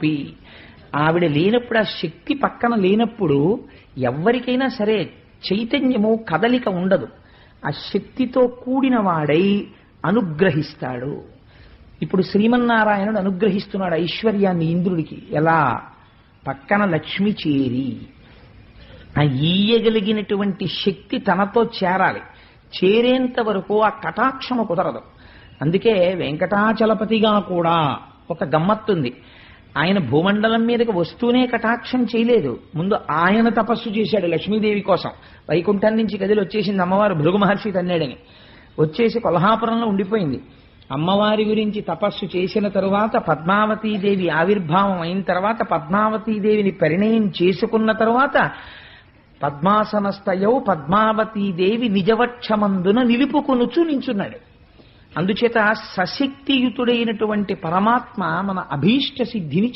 కిమపి ఆవిడ లేనప్పుడు ఆ శక్తి పక్కన లేనప్పుడు ఎవరికైనా సరే చైతన్యము కదలిక ఉండదు. ఆ శక్తితో కూడిన వాడై అనుగ్రహిస్తాడు. ఇప్పుడు శ్రీమన్నారాయణుడు అనుగ్రహిస్తున్నాడు ఐశ్వర్యాన్ని ఇంద్రుడికి. ఎలా? పక్కన లక్ష్మి చేరి ఆ ఈయగలిగినటువంటి శక్తి తనతో చేరాలి. చేరేంత వరకు ఆ కటాక్షము కుదరదు. అందుకే వెంకటాచలపతిగా కూడా ఒక గమ్మత్తుంది ఆయన భూమండలం మీదకి వస్తూనే కటాక్షం చేయలేదు. ముందు ఆయన తపస్సు చేశాడు లక్ష్మీదేవి కోసం. వైకుంఠం నుంచి గదిలో వచ్చేసింది అమ్మవారు భృగు మహర్షి తన్నాడని. వచ్చేసి కొల్హాపురంలో ఉండిపోయింది. అమ్మవారి గురించి తపస్సు చేసిన తరువాత పద్మావతీదేవి ఆవిర్భావం అయిన తర్వాత పద్మావతీదేవిని పరిణయం చేసుకున్న తరువాత పద్మాసనస్థయౌ పద్మావతీదేవి నిజవక్షమందున నిలుపుకొనుచు నించున్నాడు. అందుచేత సశక్తియుతుడైనటువంటి పరమాత్మ మన అభీష్ట సిద్ధిని